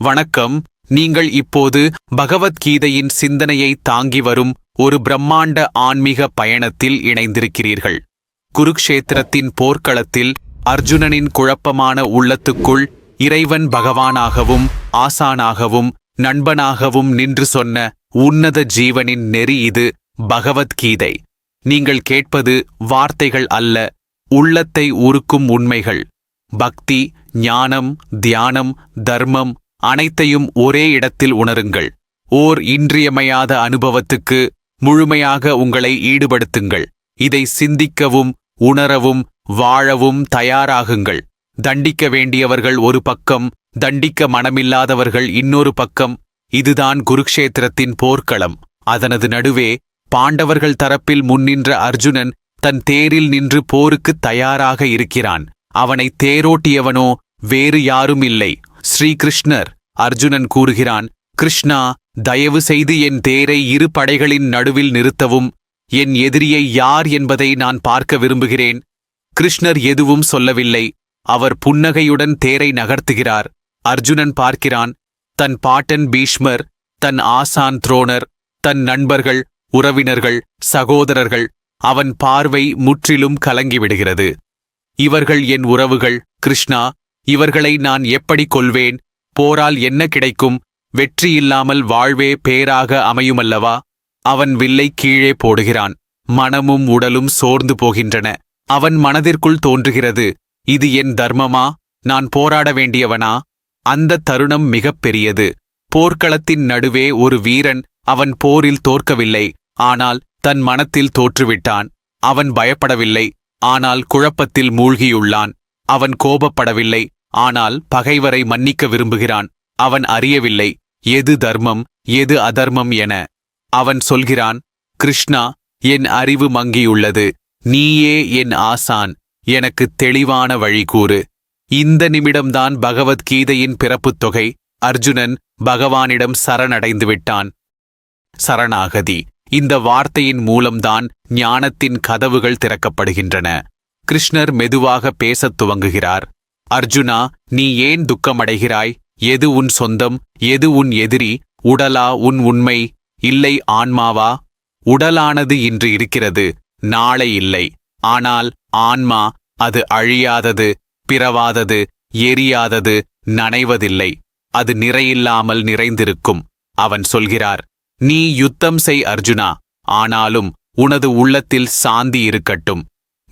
வணக்கம். நீங்கள் இப்போது பகவத்கீதையின் சிந்தனையை தாங்கி வரும் ஒரு பிரம்மாண்ட ஆன்மீக பயணத்தில் இணைந்திருக்கிறீர்கள். குருக்ஷேத்திரத்தின் போர்க்களத்தில் அர்ஜுனனின் குழப்பமான உள்ளத்துக்குள் இறைவன் பகவானாகவும் ஆசானாகவும் நண்பனாகவும் நின்று சொன்ன உன்னத ஜீவனின் நெறி இது பகவத்கீதை. நீங்கள் கேட்பது வார்த்தைகள் அல்ல உள்ளத்தை உருக்கும் உண்மைகள். பக்தி ஞானம் தியானம் தர்மம் அனைத்தையும் ஒரே இடத்தில் உணருங்கள். ஓர் இன்றியமையாத அனுபவத்துக்கு முழுமையாக உங்களை ஈடுபடுத்துங்கள். இதை சிந்திக்கவும் உணரவும் வாழவும் தயாராகுங்கள். தண்டிக்க வேண்டியவர்கள் ஒரு பக்கம் தண்டிக்க மனமில்லாதவர்கள் இன்னொரு பக்கம். இதுதான் குருக்ஷேத்திரத்தின் போர்க்களம். அதனது நடுவே பாண்டவர்கள் தரப்பில் முன்னின்ற அர்ஜுனன் தன் தேரில் நின்று போருக்கு தயாராக இருக்கிறான். அவனை தேரோட்டியவனோ வேறு யாரும் இல்லை. ஸ்ரீகிருஷ்ணர். அர்ஜுனன் கூறுகிறான் கிருஷ்ணா தயவு செய்து என் தேரை இரு படைகளின் நடுவில் நிறுத்தவும். என் எதிரியை யார் என்பதை நான் பார்க்க விரும்புகிறேன். கிருஷ்ணர் எதுவும் சொல்லவில்லை. அவர் புன்னகையுடன் தேரை நகர்த்துகிறார். அர்ஜுனன் பார்க்கிறான் தன் பாட்டன் பீஷ்மர் தன் ஆசான் துரோணர் தன் நண்பர்கள் உறவினர்கள் சகோதரர்கள் அவன் பார்வை முற்றிலும் கலங்கிவிடுகிறது. இவர்கள் என் உறவுகள் கிருஷ்ணா இவர்களை நான் எப்படி கொல்வேன்? போரால் என்ன கிடைக்கும்? வெற்றி இல்லாமல் வாழ்வே பேராக அமையுமல்லவா? அவன் வில்லை கீழே போடுகிறான். மனமும் உடலும் சோர்ந்து போகின்றன. அவன் மனதிற்குள் தோன்றுகிறது. இது என் தர்மமா? நான் போராட வேண்டியவனா? அந்த தருணம் மிகப்பெரியது போர்க்களத்தின் நடுவே ஒரு வீரன் அவன் போரில் தோற்கவில்லை. ஆனால் தன் மனத்தில் தோற்றுவிட்டான். அவன் பயப்படவில்லை. ஆனால் குழப்பத்தில் மூழ்கியுள்ளான். அவன் கோபப்படவில்லை. ஆனால் பகைவரை மன்னிக்க விரும்புகிறான். அவன் அறியவில்லை எது தர்மம் எது அதர்மம் என. அவன் சொல்கிறான் கிருஷ்ணா என் அறிவு மங்கியுள்ளது நீயே என் ஆசான் எனக்கு தெளிவான வழி கூறு. இந்த நிமிடம்தான் பகவத்கீதையின் பிறப்புத் தொகை அர்ஜுனன் பகவானிடம் சரணடைந்து விட்டான். சரணாகதி. இந்த வார்த்தையின் மூலம்தான் ஞானத்தின் கதவுகள் திறக்கப்படுகின்றன. கிருஷ்ணர் மெதுவாக பேசத் துவங்குகிறார். அர்ஜுனா நீ ஏன் துக்கமடைகிறாய்? எது உன் சொந்தம்? எது உன் எதிரி? உடலா உன் உண்மை? இல்லை ஆன்மாவா? உடலானது இன்று இருக்கிறது நாளை இல்லை. ஆனால் ஆன்மா அது அழியாதது பிறவாதது எரியாதது நனைவதில்லை. அது நிறையில்லாமல் நிறைந்திருக்கும் அவன் சொல்கிறார். நீ யுத்தம் செய் அர்ஜுனா ஆனாலும் உனது உள்ளத்தில் சாந்தி இருக்கட்டும்.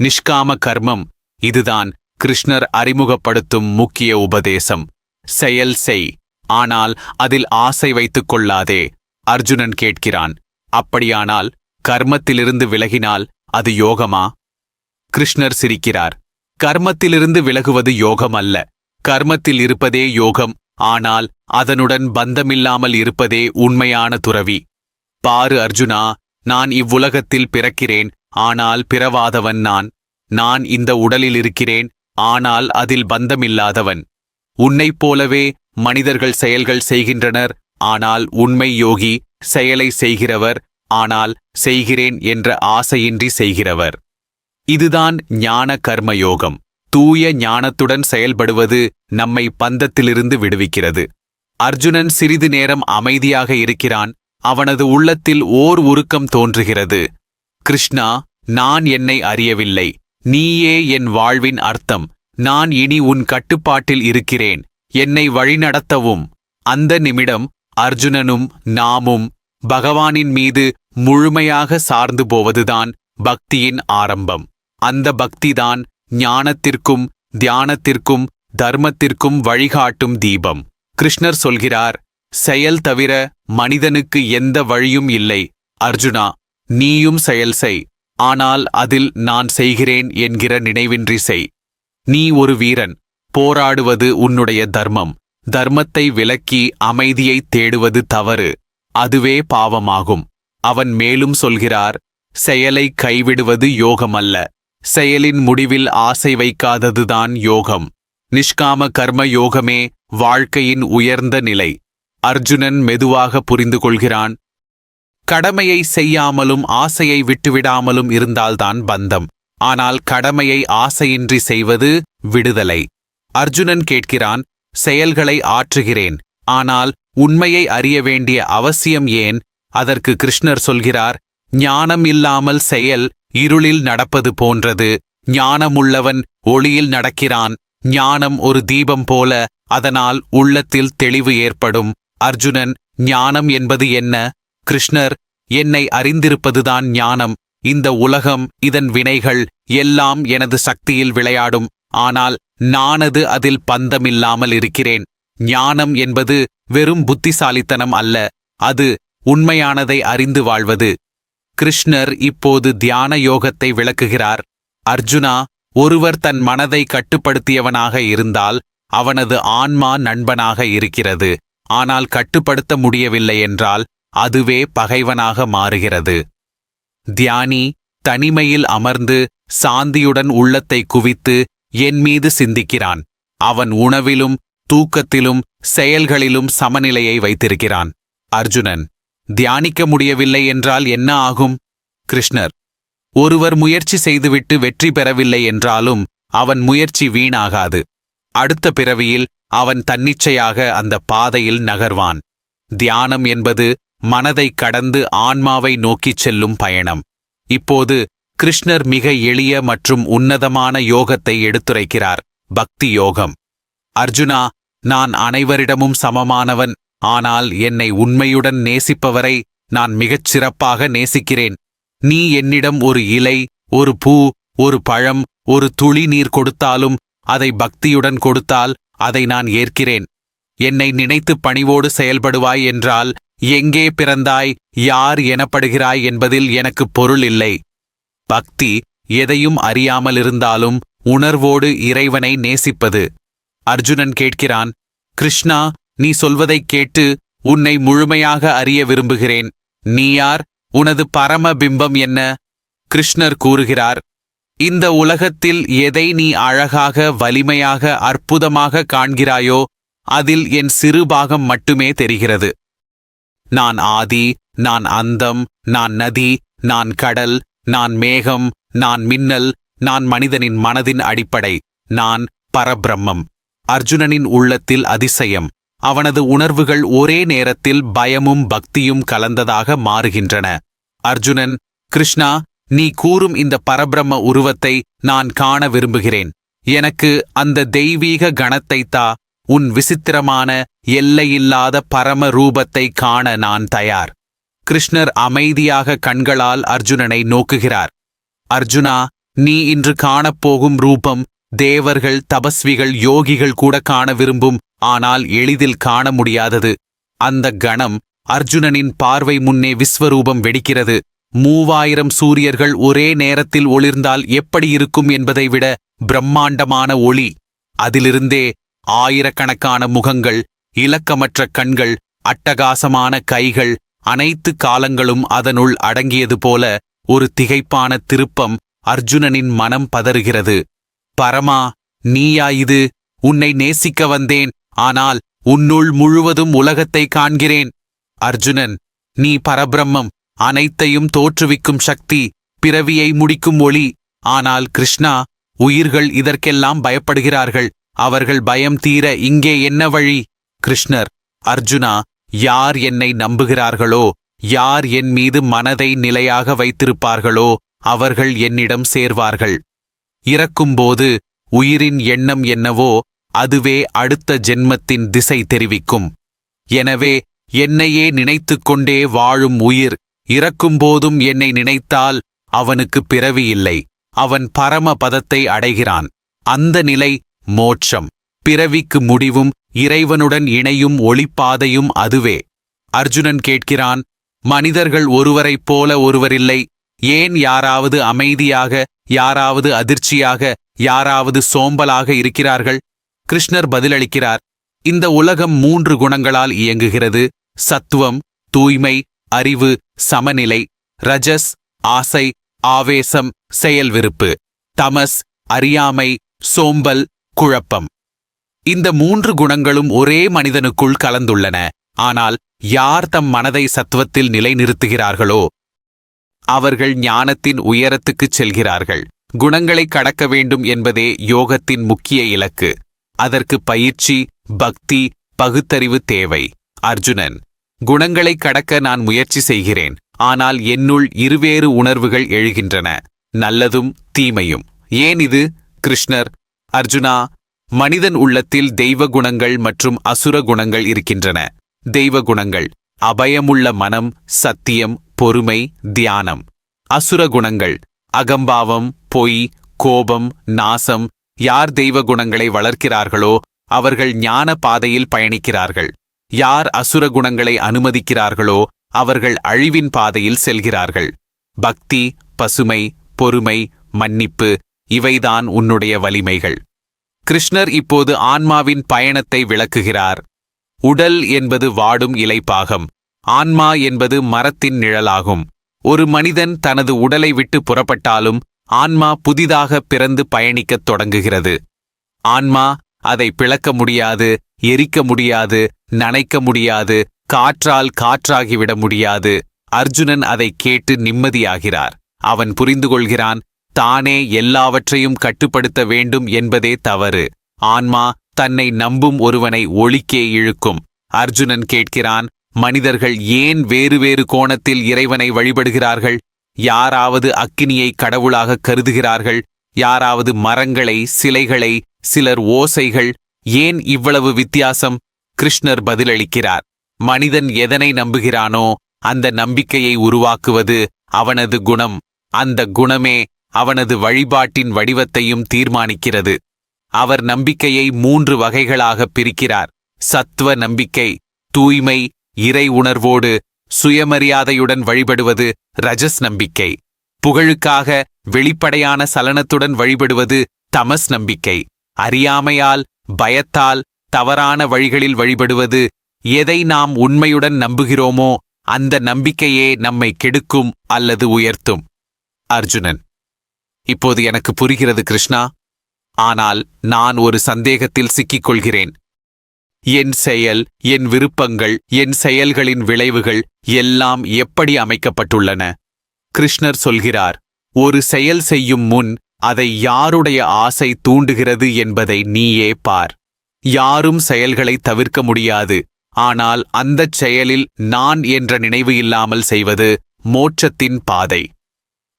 நிஷ்காம கர்மம் இதுதான் கிருஷ்ணர் அறிமுகப்படுத்தும் முக்கிய உபதேசம். செயல் செய். ஆனால் அதில் ஆசை வைத்துக் கொள்ளாதே. அர்ஜுனன் கேட்கிறான். அப்படியானால் கர்மத்திலிருந்து விலகினால் அது யோகமா? கிருஷ்ணர் சிரிக்கிறார். கர்மத்திலிருந்து விலகுவது யோகம் அல்ல கர்மத்தில் இருப்பதே யோகம். ஆனால் அதனுடன் பந்தமில்லாமல் இருப்பதே உண்மையான துறவி. பாரு அர்ஜுனா நான் இவ்வுலகத்தில் பிறக்கிறேன். ஆனால் பிறவாதவன் நான். நான் இந்த உடலில் இருக்கிறேன். ஆனால் அதில் பந்தமில்லாதவன். உன்னைப் போலவே மனிதர்கள் செயல்கள் செய்கின்றனர். ஆனால் உண்மை யோகி செயலை செய்கிறவர். ஆனால் செய்கிறேன் என்ற ஆசையின்றி செய்கிறவர். இதுதான் ஞான கர்ம யோகம் தூய ஞானத்துடன் செயல்படுவது நம்மை பந்தத்திலிருந்து விடுவிக்கிறது. அர்ஜுனன் சிறிது நேரம் அமைதியாக இருக்கிறான். அவனது உள்ளத்தில் ஓர் உருக்கம் தோன்றுகிறது. கிருஷ்ணா நான் என்னை அறியவில்லை. நீயே என் வாழ்வின் அர்த்தம். நான் இனி உன் கட்டுப்பாட்டில் இருக்கிறேன். என்னை வழிநடத்தவும். அந்த நிமிடம் அர்ஜுனனும் நாமும் பகவானின் மீது முழுமையாக சார்ந்து போவதுதான் பக்தியின் ஆரம்பம். அந்த பக்திதான் ஞானத்திற்கும் தியானத்திற்கும் தர்மத்திற்கும் வழிகாட்டும் தீபம். கிருஷ்ணர் சொல்கிறார் செயல் தவிர மனிதனுக்கு எந்த வழியும் இல்லை. அர்ஜுனா நீயும் செயல் செய். ஆனால் அதில் நான் செய்கிறேன் என்கிற நினைவின்றி செய். நீ ஒரு வீரன் போராடுவது உன்னுடைய தர்மம். தர்மத்தை விலக்கி அமைதியை தேடுவது தவறு அதுவே பாவமாகும். அவன் மேலும் சொல்கிறார் செயலை கைவிடுவது யோகமல்ல. செயலின் முடிவில் ஆசை வைக்காததுதான் யோகம். நிஷ்காம கர்ம யோகமே வாழ்க்கையின் உயர்ந்த நிலை. அர்ஜுனன் மெதுவாக புரிந்து கொள்கிறான் கடமையை செய்யாமலும் ஆசையை விட்டுவிடாமலும் இருந்தால்தான் பந்தம். ஆனால் கடமையை ஆசையின்றி செய்வது விடுதலை. அர்ஜுனன் கேட்கிறான் செயல்களை ஆற்றுகிறேன். ஆனால் உண்மையை அறிய வேண்டிய அவசியம் ஏன்? அதற்கு கிருஷ்ணர் சொல்கிறார் ஞானம் இல்லாமல் செயல் இருளில் நடப்பது போன்றது. ஞானமுள்ளவன் ஒளியில் நடக்கிறான். ஞானம் ஒரு தீபம் போல அதனால் உள்ளத்தில் தெளிவு ஏற்படும். அர்ஜுனன் ஞானம் என்பது என்ன? கிருஷ்ணர் என்னை அறிந்திருப்பதுதான் ஞானம். இந்த உலகம் இதன் வினைகள் எல்லாம் எனது சக்தியில் விளையாடும். ஆனால் நானது அதில் பந்தமில்லாமல் இருக்கிறேன். ஞானம் என்பது வெறும் புத்திசாலித்தனம் அல்ல. அது உண்மையானதை அறிந்து வாழ்வது. கிருஷ்ணர் இப்போது தியான யோகத்தை விளக்குகிறார். அர்ஜுனா ஒருவர் தன் மனதை கட்டுப்படுத்தியவனாக இருந்தால் அவனது ஆன்மா நண்பனாக இருக்கிறது. ஆனால் கட்டுப்படுத்த முடியவில்லை என்றால் அதுவே பகைவனாக மாறுகிறது. தியானி தனிமையில் அமர்ந்து சாந்தியுடன் உள்ளத்தை குவித்து என் மீது சிந்திக்கிறான். அவன் உணவிலும் தூக்கத்திலும் செயல்களிலும் சமநிலையை வைத்திருக்கிறான். அர்ஜுனன் தியானிக்க முடியவில்லை என்றால் என்ன ஆகும்? கிருஷ்ணர் ஒருவர் முயற்சி செய்துவிட்டு வெற்றி பெறவில்லை என்றாலும் அவன் முயற்சி வீணாகாது. அடுத்த பிறவியில் அவன் தன்னிச்சையாக அந்த பாதையில் நகர்வான். தியானம் என்பது மனதை கடந்து ஆன்மாவை நோக்கிச் செல்லும் பயணம். இப்போது கிருஷ்ணர் மிக எளிய மற்றும் உன்னதமான யோகத்தை எடுத்துரைக்கிறார். பக்தி யோகம். அர்ஜுனா நான் அனைவரிடமும் சமமானவன் ஆனால் என்னை உண்மையுடன் நேசிப்பவரை நான் மிகச் சிறப்பாக நேசிக்கிறேன். நீ என்னிடம் ஒரு இலை ஒரு பூ ஒரு பழம் ஒரு துளி நீர் கொடுத்தாலும் அதை பக்தியுடன் கொடுத்தால் அதை நான் ஏற்கிறேன். என்னை நினைத்து பணிவோடு செயல்படுவாய் என்றால் எங்கே பிறந்தாய்? யார் எனப்படுகிறாய் என்பதில் எனக்கு பொருள் இல்லை. பக்தி எதையும் அறியாமலிருந்தாலும் உணர்வோடு இறைவனை நேசிப்பது. அர்ஜுனன் கேட்கிறான் கிருஷ்ணா நீ சொல்வதைக் கேட்டு உன்னை முழுமையாக அறிய விரும்புகிறேன். நீ யார்? உனது பரம பிம்பம் என்ன? கிருஷ்ணர் கூறுகிறார் இந்த உலகத்தில் எதை நீ அழகாக வலிமையாக அற்புதமாக காண்கிறாயோ அதில் என் சிறு பாகம் மட்டுமே தெரிகிறது. நான் ஆதி நான் அந்தம் நான் நதி நான் கடல் நான் மேகம் நான் மின்னல் நான் மனிதனின் மனதின் அடிப்படை நான் பரபிரம்மம். அர்ஜுனனின் உள்ளத்தில் அதிசயம். அவனது உணர்வுகள் ஒரே நேரத்தில் பயமும் பக்தியும் கலந்ததாக மாறுகின்றன. அர்ஜுனன் கிருஷ்ணா நீ கூறும் இந்த பரபிரம்ம உருவத்தை நான் காண விரும்புகிறேன். எனக்கு அந்த தெய்வீக கணத்தை தா உன் விசித்திரமான எல்லையில்லாத பரம ரூபத்தை காண நான் தயார். கிருஷ்ணர் அமைதியாக கண்களால் அர்ஜுனனை நோக்குகிறார். அர்ஜுனா நீ இன்று காணப்போகும் ரூபம் தேவர்கள் தபஸ்விகள் யோகிகள் கூட காண விரும்பும் ஆனால் எளிதில் காண முடியாதது. அந்த கணம் அர்ஜுனனின் பார்வை முன்னே விஸ்வரூபம் வெடிக்கிறது. மூவாயிரம் சூரியர்கள் ஒரே நேரத்தில் ஒளிர்ந்தால் எப்படி இருக்கும் என்பதை விட பிரம்மாண்டமான ஒளி. அதிலிருந்தே ஆயிரக்கணக்கான முகங்கள் இலக்கமற்ற கண்கள் அட்டகாசமான கைகள் அனைத்து காலங்களும் அதனுள் அடங்கியது போல ஒரு திகைப்பான திருப்பம் அர்ஜுனனின் மனம் பதறுகிறது. பரமா நீயா இது? உன்னை நேசிக்க வந்தேன். ஆனால் உன்னுள் முழுவதும் உலகத்தை காண்கிறேன். அர்ஜுனன் நீ பரபிரம்மம். அனைத்தையும் தோற்றுவிக்கும் சக்தி பிறவியை முடிக்கும் ஒளி. ஆனால் கிருஷ்ணா உயிர்கள் இதற்கெல்லாம் பயப்படுகிறார்கள். அவர்கள் பயம் தீர இங்கே என்ன வழி? கிருஷ்ணர் அர்ஜுனா யார் என்னை நம்புகிறார்களோ யார் என் மீது மனதை நிலையாக வைத்திருப்பார்களோ அவர்கள் என்னிடம் சேர்வார்கள். இறக்கும்போது உயிரின் எண்ணம் என்னவோ அதுவே அடுத்த ஜென்மத்தின் திசை தெரிவிக்கும். எனவே என்னையே நினைத்துக்கொண்டே வாழும் உயிர் இறக்கும்போதும் என்னை நினைத்தால் அவனுக்கு பிறவி இல்லை. அவன் பரம பதத்தை அடைகிறான். அந்த நிலை மோட்சம். பிறவிக்கு முடிவும் இறைவனுடன் இணையும் ஒளிப்பாதையும் அதுவே. அர்ஜுனன் கேட்கிறான் மனிதர்கள் ஒருவரைப் போல ஒருவரில்லை. ஏன் யாராவது அமைதியாக யாராவது அதிர்ச்சியாக யாராவது சோம்பலாக இருக்கிறார்கள்? கிருஷ்ணர் பதிலளிக்கிறார் இந்த உலகம் மூன்று குணங்களால் இயங்குகிறது. சத்துவம் தூய்மை அறிவு சமநிலை ரஜஸ் ஆசை ஆவேசம் செயல்விருப்பு தமஸ் அறியாமை சோம்பல் குழப்பம். இந்த மூன்று குணங்களும் ஒரே மனிதனுக்குள் கலந்துள்ளன. ஆனால் யார் தம் மனதை சத்துவத்தில் நிலைநிறுத்துகிறார்களோ அவர்கள் ஞானத்தின் உயரத்துக்குச் செல்கிறார்கள். குணங்களை கடக்க வேண்டும் என்பதே யோகத்தின் முக்கிய இலக்கு. அதற்கு பயிற்சி பக்தி பகுத்தறிவு தேவை. அர்ஜுனன் குணங்களை கடக்க நான் முயற்சி செய்கிறேன். ஆனால் என்னுள் இருவேறு உணர்வுகள் எழுகின்றன. நல்லதும் தீமையும். ஏன் இது? கிருஷ்ணர் அர்ஜுனா மனிதன் உள்ளத்தில் தெய்வ குணங்கள் மற்றும் அசுர குணங்கள் இருக்கின்றன. தெய்வ குணங்கள் அபயமுள்ள மனம் சத்தியம் பொறுமை தியானம். அசுர குணங்கள் அகம்பாவம் பொய் கோபம் நாசம் யார் தெய்வ குணங்களை வளர்க்கிறார்களோ அவர்கள் ஞான பாதையில் பயணிக்கிறார்கள். யார் அசுர குணங்களை அனுமதிக்கிறார்களோ அவர்கள் அழிவின் பாதையில் செல்கிறார்கள். பக்தி பசுமை பொறுமை மன்னிப்பு இவைதான் உன்னுடைய வலிமைகள். கிருஷ்ணர் இப்போது ஆன்மாவின் பயணத்தை விளக்குகிறார். உடல் என்பது வாடும் இலைப்பாகம். ஆன்மா என்பது மரத்தின் நிழலாகும். ஒரு மனிதன் தனது உடலை விட்டு புறப்பட்டாலும் ஆன்மா புதிதாக பிறந்து பயணிக்கத் தொடங்குகிறது. ஆன்மா அதை பிளக்க முடியாது எரிக்க முடியாது நனைக்க முடியாது காற்றால் காற்றாகிவிட முடியாது. அர்ஜுனன் அதை கேட்டு நிம்மதியாகிறார். அவன் புரிந்து கொள்கிறான் தானே எல்லாவற்றையும் கட்டுப்படுத்த வேண்டும் என்பதே தவறு. ஆன்மா தன்னை நம்பும் ஒருவனை ஒளிக்கே இழுக்கும். அர்ஜுனன் கேட்கிறான் மனிதர்கள் ஏன் வேறு வேறு கோணத்தில் இறைவனை வழிபடுகிறார்கள்? யாராவது அக்கினியை கடவுளாக கருதுகிறார்கள்? யாராவது மரங்களை சிலைகளை சிலர் ஓசைகள் ஏன் இவ்வளவு வித்தியாசம்? கிருஷ்ணர் பதிலளிக்கிறார் மனிதன் எதனை நம்புகிறானோ அந்த நம்பிக்கையை உருவாக்குவது அவனது குணம். அந்த குணமே அவனது வழிபாட்டின் வடிவத்தையும் தீர்மானிக்கிறது. அவர் நம்பிக்கையை மூன்று வகைகளாக பிரிக்கிறார். சத்துவ நம்பிக்கை தூய்மை இறை உணர்வோடு சுயமரியாதையுடன் வழிபடுவது ரஜஸ் நம்பிக்கை. புகழுக்காக வெளிப்படையான சலனத்துடன் வழிபடுவது தமஸ் நம்பிக்கை. அறியாமையால் பயத்தால் தவறான வழிகளில் வழிபடுவது எதை நாம் உண்மையுடன் நம்புகிறோமோ அந்த நம்பிக்கையே நம்மை கெடுக்கும் அல்லது உயர்த்தும். அர்ஜுனன் இப்போது எனக்கு புரிகிறது கிருஷ்ணா. ஆனால் நான் ஒரு சந்தேகத்தில் சிக்கிக் கொள்கிறேன் என் செயல் என் விருப்பங்கள் என் செயல்களின் விளைவுகள் எல்லாம் எப்படி அமைக்கப்பட்டுள்ளன? கிருஷ்ணர் சொல்கிறார் ஒரு செயல் செய்யும் முன் அதை யாருடைய ஆசை தூண்டுகிறது என்பதை நீயே பார். யாரும் செயல்களை தவிர்க்க முடியாது. ஆனால் அந்தச் செயலில் நான் என்ற நினைவு இல்லாமல் செய்வது மோட்சத்தின் பாதை.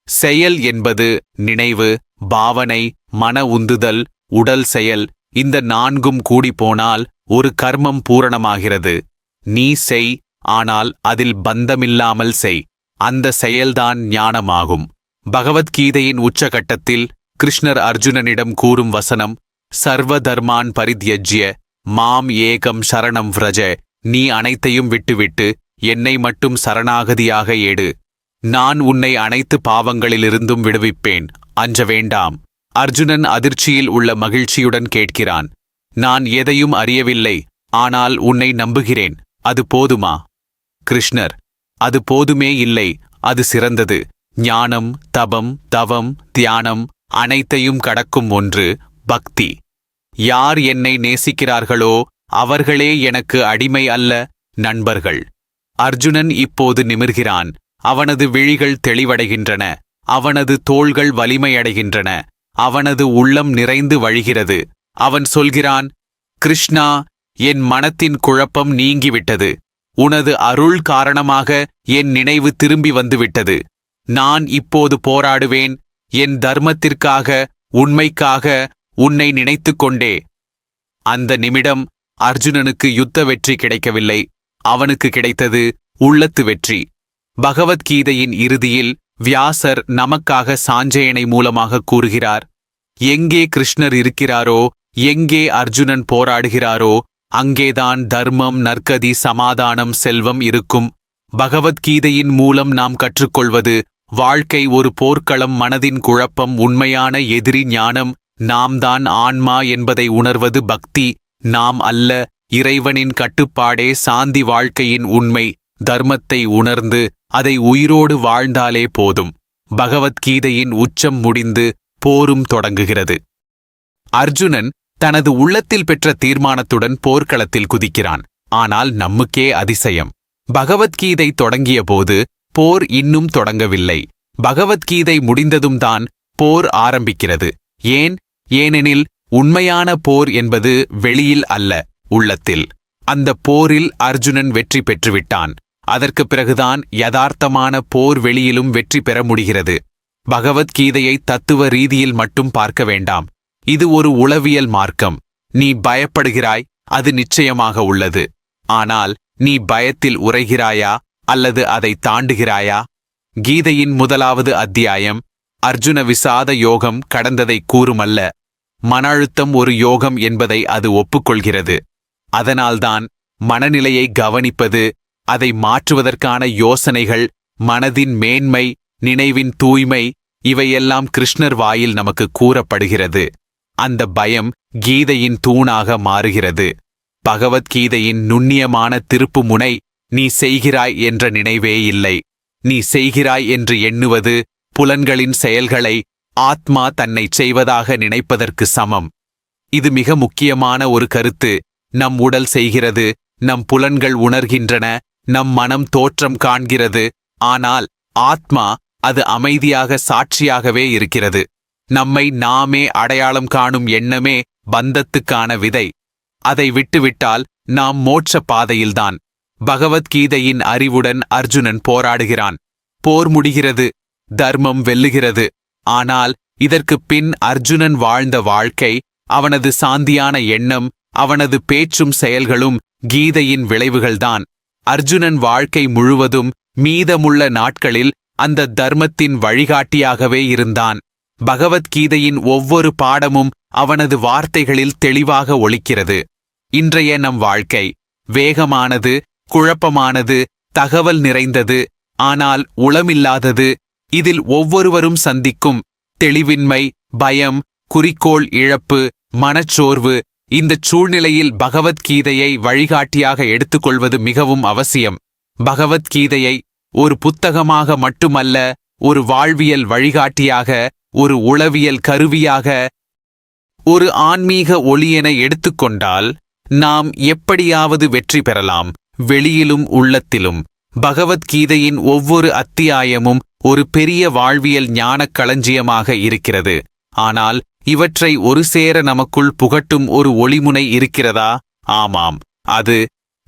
செயல் என்பது நினைவு பாவனை மன உந்துதல் உடல் செயல். இந்த நான்கும் கூடிப்போனால் ஒரு கர்மம் பூரணமாகிறது. நீ செய் ஆனால் அதில் பந்தமில்லாமல் செய். அந்த செயல்தான் ஞானமாகும். பகவத்கீதையின் உச்சகட்டத்தில் கிருஷ்ணர் அர்ஜுனனிடம் கூறும் வசனம் சர்வ தர்மான் பரித்யஜ்ய மாம் ஏகம் சரணம் விரஜ. நீ அனைத்தையும் விட்டுவிட்டு என்னை மட்டும் சரணாகதியாக ஏடு நான் உன்னை அனைத்து பாவங்களிலிருந்தும் விடுவிப்பேன். அஞ்ச வேண்டாம். அர்ஜுனன் அதிர்ச்சியில் உள்ள மகிழ்ச்சியுடன் கேட்கிறான். நான் எதையும் அறியவில்லை. ஆனால் உன்னை நம்புகிறேன். அது போதுமா? கிருஷ்ணர். அது போதுமே இல்லை. அது சிறந்தது. ஞானம் தபம் தவம் தியானம் அனைத்தையும் கடக்கும் ஒன்று பக்தி. யார் என்னை நேசிக்கிறார்களோ அவர்களே எனக்கு அடிமை அல்ல நண்பர்கள். அர்ஜுனன் இப்போது நிமிர்கிறான். அவனது விழிகள் தெளிவடைகின்றன. அவனது தோள்கள் வலிமையடைகின்றன. அவனது உள்ளம் நிறைந்து வழிகிறது. அவன் சொல்கிறான் கிருஷ்ணா என் மனத்தின் குழப்பம் நீங்கிவிட்டது. உனது அருள் காரணமாக என் நினைவு திரும்பி வந்துவிட்டது. நான் இப்போது போராடுவேன். என் தர்மத்திற்காக உண்மைக்காக உன்னை நினைத்துக் கொண்டே அந்த நிமிடம் அர்ஜுனனுக்கு யுத்த வெற்றி கிடைக்கவில்லை. அவனுக்கு கிடைத்தது உள்ளத்து வெற்றி. பகவத்கீதையின் இறுதியில் வியாசர் நமக்காக சாஞ்சயனை மூலமாக கூறுகிறார் எங்கே கிருஷ்ணர் இருக்கிறாரோ எங்கே அர்ஜுனன் போராடுகிறாரோ அங்கேதான் தர்மம் நற்கதி சமாதானம் செல்வம் இருக்கும். பகவத்கீதையின் மூலம் நாம் கற்றுக்கொள்வது வாழ்க்கை ஒரு போர்க்களம் மனதின் குழப்பம் உண்மையான எதிரி ஞானம். நாம் தான் ஆன்மா என்பதை உணர்வது பக்தி நாம் அல்ல இறைவனின் கட்டுப்பாடே சாந்தி வாழ்க்கையின் உண்மை. தர்மத்தை உணர்ந்து அதை உயிரோடு வாழ்ந்தாலே போதும். பகவத்கீதையின் உச்சம் முடிந்து போரும் தொடங்குகிறது. அர்ஜுனன் தனது உள்ளத்தில் பெற்ற தீர்மானத்துடன் போர்க்களத்தில் குதிக்கிறான். ஆனால் நம்முக்கே அதிசயம். பகவத்கீதை தொடங்கியபோது போர் இன்னும் தொடங்கவில்லை. பகவத்கீதை முடிந்ததும் தான் போர் ஆரம்பிக்கிறது. ஏன்? ஏனெனில் உண்மையான போர் என்பது வெளியில் அல்ல உள்ளத்தில். அந்த போரில் அர்ஜுனன் வெற்றி பெற்றுவிட்டான். அதற்குப் பிறகுதான் யதார்த்தமான போர் வெளியிலும் வெற்றி பெற முடிகிறது. பகவத்கீதையை தத்துவ ரீதியில் மட்டும் பார்க்க வேண்டாம். இது ஒரு உளவியல் மார்க்கம். நீ பயப்படுகிறாய் அது நிச்சயமாக உள்ளது. ஆனால் நீ பயத்தில் உரைகிறாயா அல்லது அதை தாண்டுகிறாயா? கீதையின் முதலாவது அத்தியாயம் அர்ஜுன விசாத யோகம் கடந்ததை கூறுமல்ல. மன அழுத்தம் ஒரு யோகம் என்பதை அது ஒப்புக்கொள்கிறது. அதனால்தான் மனநிலையை கவனிப்பது அதை மாற்றுவதற்கான யோசனைகள் மனதின் மேன்மை நினைவின் தூய்மை இவையெல்லாம் கிருஷ்ணர் வாயில் நமக்கு கூறப்படுகிறது. அந்த பயம் கீதையின் தூணாக மாறுகிறது. பகவத்கீதையின் நுண்ணியமான திருப்பு முனை நீ செய்கிறாய் என்ற நினைவே இல்லை. நீ செய்கிறாய் என்று எண்ணுவது புலன்களின் செயல்களை ஆத்மா தன்னைச் செய்வதாக நினைப்பதற்கு சமம். இது மிக முக்கியமான ஒரு கருத்து. நம் உடல் செய்கிறது நம் புலன்கள் உணர்கின்றன நம் மனம் தோற்றம் காண்கிறது. ஆனால் ஆத்மா அது அமைதியாக சாட்சியாகவே இருக்கிறது. நம்மை நாமே அடையாளம் காணும் எண்ணமே பந்தத்துக்கான விதை. அதை விட்டுவிட்டால் நாம் மோட்ச பாதையில்தான். பகவத்கீதையின் அறிவுடன் அர்ஜுனன் போராடுகிறான். போர் முடிகிறது தர்மம் வெல்லுகிறது. ஆனால் இதற்குப் பின் அர்ஜுனன் வாழ்ந்த வாழ்க்கை அவனது சாந்தியான எண்ணம் அவனது பேச்சும் செயல்களும் கீதையின் விளைவுகள்தான். அர்ஜுனன் வாழ்க்கை முழுவதும் மீதமுள்ள நாட்களில் அந்த தர்மத்தின் வழிகாட்டியாகவே இருந்தான். பகவத்கீதையின் ஒவ்வொரு பாடமும் அவனது வார்த்தைகளில் தெளிவாக ஒலிக்கிறது. இன்றைய நம் வாழ்க்கை வேகமானது குழப்பமானது தகவல் நிறைந்தது ஆனால் உளமில்லாதது. இதில் ஒவ்வொருவரும் சந்திக்கும் தெளிவின்மை பயம் குறிக்கோள் இழப்பு மனச்சோர்வு இந்தச் சூழ்நிலையில் பகவத்கீதையை வழிகாட்டியாக எடுத்துக்கொள்வது மிகவும் அவசியம். பகவத்கீதையை ஒரு புத்தகமாக மட்டுமல்ல ஒரு வாழ்வியல் வழிகாட்டியாக ஒரு உளவியல் கருவியாக ஒரு ஆன்மீக ஒளியென எடுத்துக்கொண்டால் நாம் எப்படியாவது வெற்றி பெறலாம். வெளியிலும் உள்ளத்திலும் பகவத்கீதையின் ஒவ்வொரு அத்தியாயமும் ஒரு பெரிய வாழ்வியல் ஞானக் களஞ்சியமாக இருக்கிறது. ஆனால் இவற்றை ஒரு சேர நமக்குள் புகட்டும் ஒரு ஒளிமுனை இருக்கிறதா? ஆமாம். அது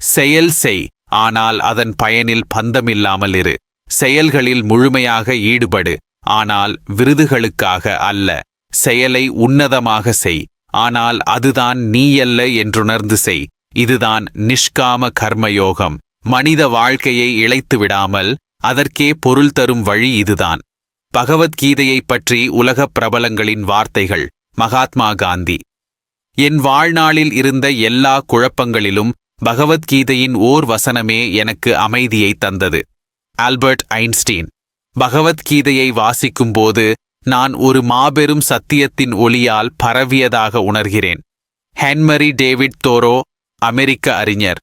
செயல் செய். ஆனால் அதன் பயனில் பந்தமில்லாமல் இரு. செயல்களில் முழுமையாக ஈடுபடு. ஆனால் விருதுகளுக்காக அல்ல. செயலை உன்னதமாக செய். ஆனால் அதுதான் நீயல்ல என்றுணர்ந்து செய். இதுதான் நிஷ்காம கர்மயோகம். மனித வாழ்க்கையை இழைத்து விடாமல் அதற்கே பொருள் தரும் வழி இதுதான். பகவத்கீதையைப் பற்றி உலகப் பிரபலங்களின் வார்த்தைகள். மகாத்மா காந்தி. என் வாழ்நாளில் இருந்த எல்லா குழப்பங்களிலும் பகவத்கீதையின் ஓர் வசனமே எனக்கு அமைதியை தந்தது. Albert Einstein. பகவத்கீதையை வாசிக்கும்போது நான் ஒரு மாபெரும் சத்தியத்தின் ஒளியால் பரவியதாக உணர்கிறேன். ஹென்மரி டேவிட் தோரோ அமெரிக்க அறிஞர்.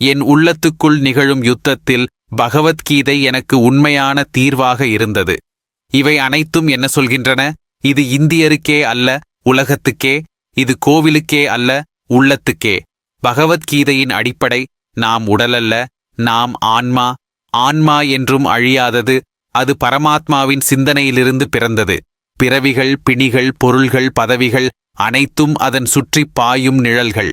என் உள்ளத்துக்குள் நிகழும் யுத்தத்தில் பகவத்கீதை எனக்கு உண்மையான தீர்வாக இருந்தது. இவை அனைத்தும் என்ன சொல்கின்றன? இது இந்தியருக்கே அல்ல உலகத்துக்கே. இது கோவிலுக்கே அல்ல உள்ளத்துக்கே. பகவத்கீதையின் அடிப்படை நாம் உடலல்ல நாம் ஆன்மா. ஆன்மா என்றும் அழியாதது அது பரமாத்மாவின் சிந்தனையிலிருந்து பிறந்தது. பிறவிகள் பிணிகள் பொருள்கள் பதவிகள் அனைத்தும் அதன் சுற்றிப் பாயும் நிழல்கள்.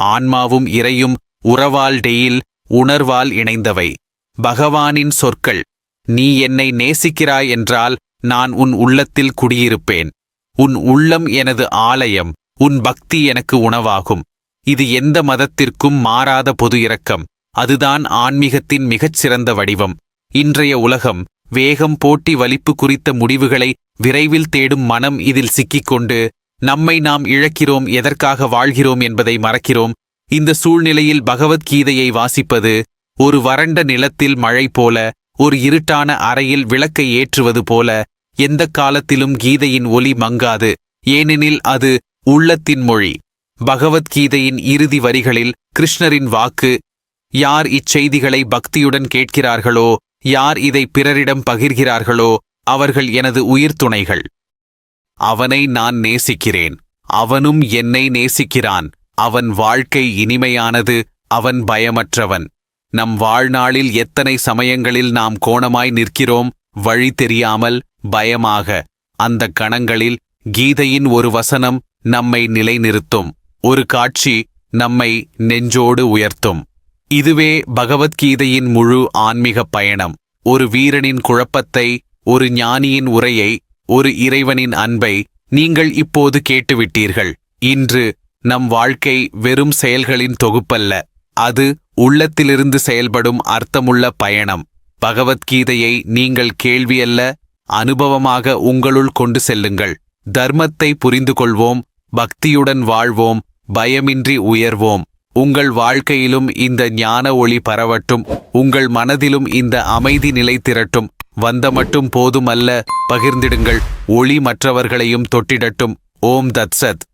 ஆன்மாவும் இறையும் உறவால் டெயில் உணர்வால் இணைந்தவை. பகவானின் சொற்கள். நீ என்னை நேசிக்கிறாய் என்றால் நான் உன் உள்ளத்தில் குடியிருப்பேன். உன் உள்ளம் எனது ஆலயம் உன் பக்தி எனக்கு உணவாகும். இது எந்த மதத்திற்கும் மாறாத பொது இரக்கம். அதுதான் ஆன்மீகத்தின் மிகச் சிறந்த வடிவம். இன்றைய உலகம் வேகம் போட்டி வலிப்பு குறித்த முடிவுகளை விரைவில் தேடும் மனம் இதில் சிக்கிக்கொண்டு நம்மை நாம் இழக்கிறோம் எதற்காக வாழ்கிறோம் என்பதை மறக்கிறோம். இந்த சூழ்நிலையில் பகவத்கீதையை வாசிப்பது ஒரு வறண்ட நிலத்தில் மழை போல ஒரு இருட்டான அறையில் விளக்கை ஏற்றுவது போல எந்த காலத்திலும் கீதையின் ஒலி மங்காது ஏனெனில் அது உள்ளத்தின் மொழி. பகவத்கீதையின் இறுதி வரிகளில் கிருஷ்ணரின் வாக்கு யார் இச்செய்திகளை பக்தியுடன் கேட்கிறார்களோ யார் இதை பிறரிடம் பகிர்கிறார்களோ அவர்கள் எனது உயிர் துணைகள். அவனை நான் நேசிக்கிறேன். அவனும் என்னை நேசிக்கிறான். அவன் வாழ்க்கை இனிமையானது அவன் பயமற்றவன். நம் வாழ்நாளில் எத்தனை சமயங்களில் நாம் கோணமாய் நிற்கிறோம் வழி தெரியாமல் பயமாக. அந்த கணங்களில் கீதையின் ஒரு வசனம் நம்மை நிலைநிறுத்தும். ஒரு காட்சி நம்மை நெஞ்சோடு உயர்த்தும். இதுவே பகவத்கீதையின் முழு ஆன்மீக பயணம். ஒரு வீரனின் குழப்பத்தை ஒரு ஞானியின் உரையை ஒரு இறைவனின் அன்பை நீங்கள் இப்போது கேட்டுவிட்டீர்கள். இன்று நம் வாழ்க்கை வெறும் செயல்களின் தொகுப்பல்ல. அது உள்ளத்திலிருந்து செயல்படும் அர்த்தமுள்ள பயணம். பகவத்கீதையை நீங்கள் கேள்வியல்ல அனுபவமாக உங்களுள் கொண்டு செல்லுங்கள். தர்மத்தை புரிந்து கொள்வோம் பக்தியுடன் வாழ்வோம் பயமின்றி உயர்வோம். உங்கள் வாழ்க்கையிலும் இந்த ஞான ஒளி பரவட்டும் உங்கள் மனதிலும் இந்த அமைதி நிலை திரட்டும். வந்த மட்டும் போதுமல்ல பகிர்ந்திடுங்கள் ஒளி மற்றவர்களையும் தொட்டிடட்டும். ஓம் தத்சத்.